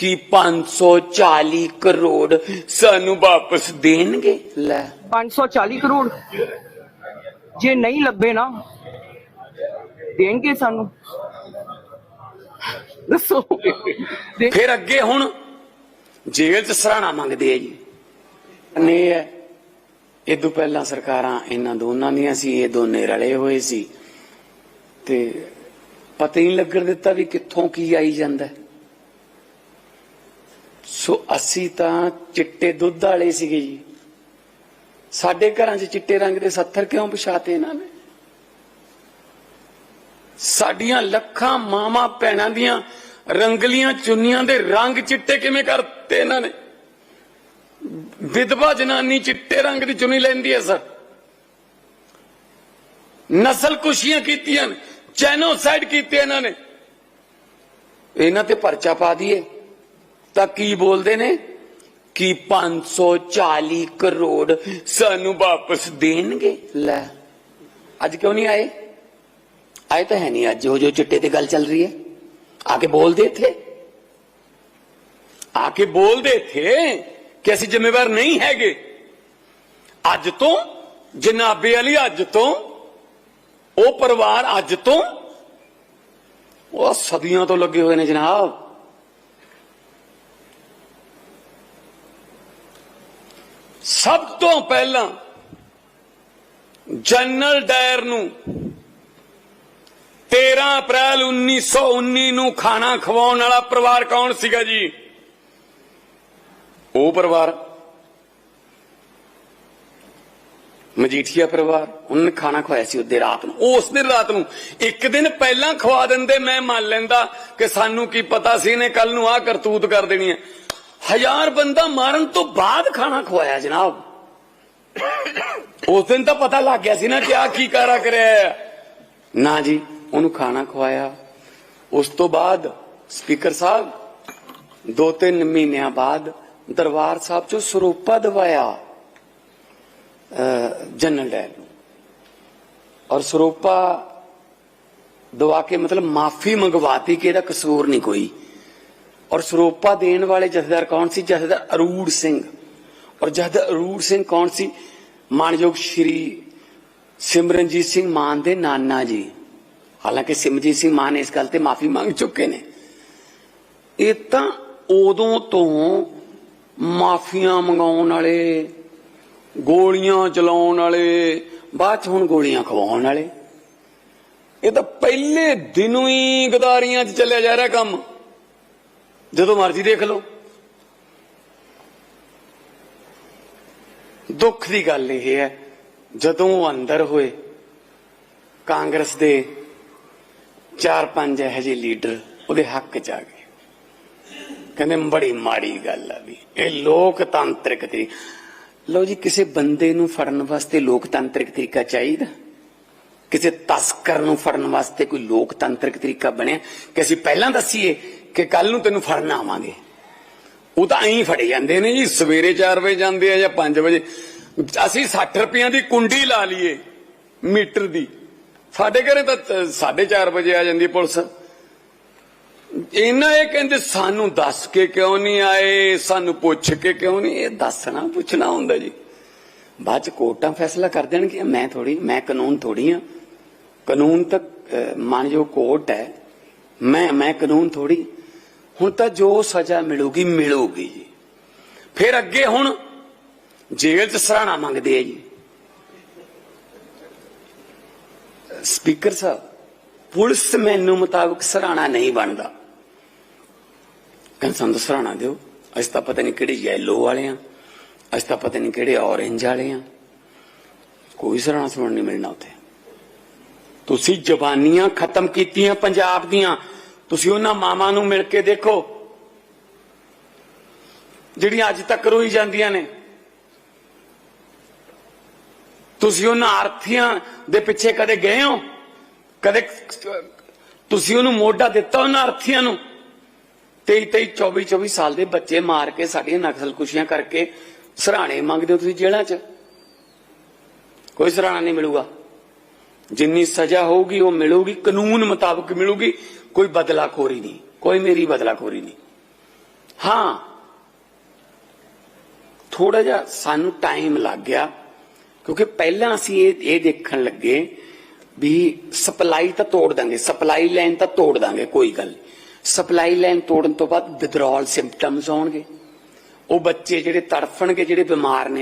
ਕਿ 540 ਕਰੋੜ ਸਾਨੂੰ ਵਾਪਸ ਦੇਣਗੇ? ਲੈ। 540 ਕਰੋੜ? ਜੇ ਨਹੀਂ ਲੱਭੇ ਨਾ ਦੇਣਗੇ ਸਾਨੂੰ। ਦੱਸੋ। ਫਿਰ ਅੱਗੇ ਹੁਣ ਜੇਲ੍ਹ ਚ ਸਰਾਣਾ ਮੰਗਦੇ ਆ ਜੀ। ਨੇ ਹੈ ਇਹ ਤੋਂ ਪਹਿਲਾਂ ਸਰਕਾਰਾਂ ਇਹਨਾਂ ਦੋਨਾਂ ਦੀਆਂ ਸੀ ਇਹ ਦੋਨੇ ਰਲੇ ਹੋਏ ਸੀ। ਤੇ ਪਤਾ ਹੀ ਨਹੀਂ ਲੱਗਣ ਦਿੱਤਾ ਵੀ ਕਿੱਥੋਂ ਕੀ ਆਈ ਜਾਂਦਾ। ਸੋ ਅਸੀਂ ਤਾਂ ਚਿੱਟੇ ਦੁੱਧ ਵਾਲੇ ਸੀਗੇ ਜੀ। ਸਾਡੇ ਘਰਾਂ 'ਚ ਚਿੱਟੇ ਰੰਗ ਦੇ 70 ਕਿਉਂ ਵਿਛਾਤੇ ਇਹਨਾਂ ਨੇ? ਸਾਡੀਆਂ ਲੱਖਾਂ ਮਾਵਾਂ ਭੈਣਾਂ ਦੀਆਂ ਰੰਗਲੀਆਂ ਚੁੰਨੀਆਂ ਦੇ ਰੰਗ ਚਿੱਟੇ ਕਿਵੇਂ ਕਰਤੇ ਇਹਨਾਂ ਨੇ? ਵਿਧਵਾ ਜਨਾਨੀ ਚਿੱਟੇ ਰੰਗ ਦੀ ਚੁੰਨੀ ਲੈਂਦੀ ਹੈ, ਸਰ। ਨਸਲ ਕੁਸ਼ੀਆਂ ਕੀਤੀਆਂ ਨੇ, ਜੈਨੋਸਾਈਡ ਕੀਤੇ ਇਹਨਾਂ ਨੇ। ਇਹਨਾਂ ਤੇ ਪਰਚਾ ਪਾ ਦਈਏ। ਤਾਂ ਕੀ ਬੋਲਦੇ ਨੇ ਕਿ 540 ਕਰੋੜ ਸਾਨੂੰ ਵਾਪਸ ਦੇਣਗੇ ਲੈ ਅੱਜ ਕਿਉਂ ਨਹੀਂ ਆਏ ਆਏ ਤਾਂ ਹੈ ਨਹੀਂ ਅੱਜ ਜੋ ਜੋ ਚਿੱਟੇ ਤੇ ਗੱਲ ਚੱਲ ਰਹੀ ਹੈ ਆ ਕੇ ਬੋਲਦੇ ਥੇ ਆ ਕੇ ਬੋਲਦੇ ਥੇ ਕਿ ਅਸੀਂ ਜ਼ਿੰਮੇਵਾਰ ਨਹੀਂ ਹੈਗੇ ਅੱਜ ਤੋਂ ਜਨਾਬੇ ਵਾਲੀ ਅੱਜ ਤੋਂ ਉਹ ਪਰਿਵਾਰ ਅੱਜ ਤੋਂ ਉਹ ਸਦੀਆਂ ਤੋਂ ਲੱਗੇ ਹੋਏ ਨੇ ਜਨਾਬ ਸਭ ਤੋਂ ਪਹਿਲਾਂ ਜਨਰਲ ਡਾਇਰ ਨੂੰ 13 ਅਪ੍ਰੈਲ 1919 ਨੂੰ ਖਾਣਾ ਖਵਾਉਣ ਵਾਲਾ ਪਰਿਵਾਰ ਕੌਣ ਸੀਗਾ ਜੀ? ਉਹ ਪਰਿਵਾਰ ਮਜੀਠੀਆ ਪਰਿਵਾਰ, ਉਹਨਾਂ ਨੇ ਖਾਣਾ ਖਵਾਇਆ ਸੀ ਉਹਦੇ ਰਾਤ ਨੂੰ। ਉਸ ਦਿਨ ਰਾਤ ਨੂੰ ਇੱਕ ਦਿਨ ਪਹਿਲਾਂ ਖਵਾ ਦਿੰਦੇ, ਮੈਂ ਮੰਨ ਲੈਂਦਾ ਕਿ ਸਾਨੂੰ ਕੀ ਪਤਾ ਸੀ ਇਹਨੇ ਕੱਲ ਨੂੰ ਆਹ ਕਰਤੂਤ ਕਰ ਦੇਣੀ ਹੈ। ਹਜ਼ਾਰ ਬੰਦਾ ਮਾਰਨ ਤੋਂ ਬਾਅਦ ਖਾਣਾ ਖਵਾਇਆ ਜਨਾਬ। ਉਸ ਦਿਨ ਤਾਂ ਪਤਾ ਲੱਗ ਗਿਆ ਸੀ ਨਾ ਕਿ ਆ ਕੀ ਕਾਰਾ ਕਰਿਆ ਨਾ ਜੀ, ਉਹਨੂੰ ਖਾਣਾ ਖਵਾਇਆ। ਉਸ ਤੋਂ ਬਾਅਦ ਸਪੀਕਰ ਸਾਹਿਬ ਦੋ ਤਿੰਨ ਮਹੀਨਿਆਂ ਬਾਅਦ ਦਰਬਾਰ ਸਾਹਿਬ ਚੋਂ ਸਰੂਪਾ ਦਵਾਇਆ ਜਨਰਲ ਡਾਇਰ ਨੂੰ। ਔਰ ਸਰੂਪਾ ਦਵਾ ਕੇ ਮਤਲਬ ਮਾਫੀ ਮੰਗਵਾਤੀ ਕਿ ਇਹਦਾ ਕਸੂਰ ਨਹੀਂ ਕੋਈ। ਔਰ ਸਰੂਪਾ ਦੇਣ ਵਾਲੇ ਜਥੇਦਾਰ ਕੌਣ ਸੀ? ਜਥੇਦਾਰ ਅਰੂੜ ਸਿੰਘ। ਔਰ ਜਥੇਦਾਰ ਅਰੂੜ ਸਿੰਘ ਕੌਣ ਸੀ? ਮਾਨਯੋਗ ਸ਼੍ਰੀ ਸਿਮਰਨਜੀਤ ਸਿੰਘ ਮਾਨ ਦੇ ਨਾਨਾ ਜੀ। ਹਾਲਾਂਕਿ ਸਿਮਰਜੀਤ ਸਿੰਘ ਮਾਨ ਇਸ ਗੱਲ ਤੇ ਮਾਫੀ ਮੰਗ ਚੁੱਕੇ ਨੇ। ਇਹ ਤਾਂ ਉਦੋਂ ਤੋਂ ਮਾਫੀਆਂ ਮੰਗਾਉਣ ਵਾਲੇ, ਗੋਲੀਆਂ ਚਲਾਉਣ ਵਾਲੇ, ਬਾਅਦ ਚ ਹੁਣ ਗੋਲੀਆਂ ਖਵਾਉਣ ਵਾਲੇ। ਇਹ ਤਾਂ ਪਹਿਲੇ ਦਿਨੋਂ ਹੀ ਗਦਾਰੀਆਂ 'ਚ ਚੱਲਿਆ ਜਾ ਰਿਹਾ ਕੰਮ। ਜਦੋਂ ਮਰਜ਼ੀ ਦੇਖ ਲਓ। ਦੁੱਖ ਦੀ ਗੱਲ ਇਹ ਹੈ, ਜਦੋਂ ਉਹ ਅੰਦਰ ਹੋਏ, ਕਾਂਗਰਸ ਦੇ ਚਾਰ ਪੰਜ ਇਹੋ ਜਿਹੇ ਲੀਡਰ ਉਹਦੇ ਹੱਕ ਚ ਆ ਗਏ। ਕਹਿੰਦੇ, ਬੜੀ ਮਾੜੀ ਗੱਲ ਆ ਵੀ, ਇਹ ਲੋਕਤੰਤਰਿਕ ਤਰੀਕਾ ਲਓ ਜੀ, ਕਿਸੇ ਬੰਦੇ ਨੂੰ ਫੜਨ ਵਾਸਤੇ ਲੋਕਤੰਤਰਿਕ ਤਰੀਕਾ ਚਾਹੀਦਾ? ਕਿਸੇ ਤਸਕਰ ਨੂੰ ਫੜਨ ਵਾਸਤੇ ਕੋਈ ਲੋਕਤੰਤਰਿਕ ਤਰੀਕਾ ਬਣਿਆ? ਕਿ ਅਸੀਂ ਪਹਿਲਾਂ ਦੱਸੀਏ ਕਿ ਕੱਲ ਨੂੰ ਤੈਨੂੰ ਫੜਨ ਆਵਾਂਗੇ। ਉਹ ਤਾਂ ਐਂ ਫੜੇ ਜਾਂਦੇ ਨੇ ਜੀ ਸਵੇਰੇ 4 ਵਜੇ ਜਾਂਦੇ ਆ ਜਾਂ 5 ਵਜੇ। ਅਸੀਂ 60 ਰੁਪਈਆਂ ਦੀ ਕੁੰਡੀ ਲਾ ਲਈਏ ਮੀਟਰ ਦੀ। ਸਾਡੇ ਘਰੇ ਤਾਂ 4:30 ਵਜੇ ਆ ਜਾਂਦੀ ਪੁਲਿਸ। ਇਹਨਾਂ ਇਹ ਕਹਿੰਦੇ ਸਾਨੂੰ ਦੱਸ ਕੇ ਕਿਉਂ ਨਹੀਂ ਆਏ? ਸਾਨੂੰ ਪੁੱਛ ਕੇ ਕਿਉਂ ਨਹੀਂ? ਇਹ ਦੱਸਣਾ ਪੁੱਛਣਾ ਹੁੰਦਾ ਜੀ। ਬਾਅਦ ਚ ਕੋਰਟਾਂ ਫੈਸਲਾ ਕਰ ਦੇਣਗੇ ਮੈਂ ਥੋੜੀ ਮੈਂ ਕਾਨੂੰਨ ਥੋੜੀ ਆ। ਕਾਨੂੰਨ ਤਾਂ ਅਹ, ਮਾਨਯੋਗ ਕੋਰਟ ਹੈ। ਮੈਂ ਮੈਂ ਕਾਨੂੰਨ ਥੋੜੀ ਹੁਣ ਤਾਂ ਜੋ ਸਜ਼ਾ ਮਿਲੂਗੀ ਮਿਲੂਗੀ ਜੀ। ਫਿਰ ਅੱਗੇ ਹੁਣ ਜੇਲ੍ਹ ਚ ਸਰਾਣਾ ਮੰਗਦੇ ਆ ਜੀ। ਸਪੀਕਰ ਸਾਹਿਬ, ਪੁਲਿਸ ਮੈਨੂੰ ਮੁਤਾਬਕ ਸਰਾਣਾ ਨਹੀਂ ਬਣਦਾ। ਕਹਿੰਦੇ ਸਾਨੂੰ ਤਾਂ ਸਰਾਣਾ ਦਿਓ। ਅਸੀਂ ਤਾਂ ਪਤਾ ਨਹੀਂ ਕਿਹੜੇ ਯੈਲੋ ਵਾਲੇ ਆ। ਅਸੀਂ ਤਾਂ ਪਤਾ ਨਹੀਂ ਕਿਹੜੇ ਔਰੇਂਜ ਵਾਲੇ ਆ। ਕੋਈ ਸਰਾਣਾ ਸੁਣਨ ਨਹੀਂ ਮਿਲਣਾ ਉੱਥੇ। ਤੁਸੀਂ ਜ਼ਬਾਨੀਆਂ ਖਤਮ ਕੀਤੀਆਂ ਪੰਜਾਬ ਦੀਆਂ। ਤੁਸੀਂ ਉਹਨਾਂ ਮਾਵਾਂ ਨੂੰ ਮਿਲ ਕੇ ਦੇਖੋ, ਜਿਹੜੀਆਂ ਅੱਜ ਤੱਕ ਰੋਈ ਜਾਂਦੀਆਂ ਨੇ। ਤੁਸੀਂ ਉਹਨਾਂ ਆਰਥੀਆਂ ਦੇ ਪਿੱਛੇ ਕਦੇ ਗਏ ਹੋ? ਕਦੇ ਤੁਸੀਂ ਉਹਨੂੰ ਮੋਢਾ ਦਿੱਤਾ ਉਹਨਾਂ ਆਰਥੀਆਂ ਨੂੰ? 23 23 24 24 ਸਾਲ ਦੇ ਬੱਚੇ ਮਾਰ ਕੇ ਸਾਡੀਆਂ ਨਕਸਲਕੁਸ਼ੀਆਂ ਕਰਕੇ ਸਰਾਣੇ ਮੰਗਦੇ ਹੋ ਤੁਸੀਂ ਜੇਲ੍ਹਾਂ 'ਚ? ਕੋਈ ਸਰਾਣਾ ਨਹੀਂ ਮਿਲੂਗਾ। ਜਿੰਨੀ ਸਜ਼ਾ ਹੋਊਗੀ, ਉਹ ਮਿਲੂਗੀ, ਕਾਨੂੰਨ ਮੁਤਾਬਕ ਮਿਲੂਗੀ। ਕੋਈ ਬਦਲਾਖੋਰੀ ਨਹੀਂ, ਕੋਈ ਮੇਰੀ ਬਦਲਾਖੋਰੀ ਨਹੀਂ। ਹਾਂ ਥੋੜਾ ਜਿਹਾ ਸਾਨੂੰ ਟਾਈਮ ਲੱਗ ਗਿਆ, ਕਿਉਂਕਿ ਪਹਿਲਾਂ ਅਸੀਂ ਇਹ ਇਹ ਦੇਖਣ ਲੱਗੇ ਵੀ ਸਪਲਾਈ ਤਾਂ ਤੋੜ ਦਾਂਗੇ, ਸਪਲਾਈ ਲਾਈਨ ਤਾਂ ਤੋੜ ਦਾਂਗੇ, ਕੋਈ ਗੱਲ ਸਪਲਾਈ ਲਾਈਨ ਤੋੜਨ ਤੋਂ ਬਾਅਦ ਵਿਦਰੋਲ ਸਿੰਪਟਮਸ ਆਉਣਗੇ। ਉਹ ਬੱਚੇ ਜਿਹੜੇ ਤੜਫਣਗੇ, ਜਿਹੜੇ ਬਿਮਾਰ ਨੇ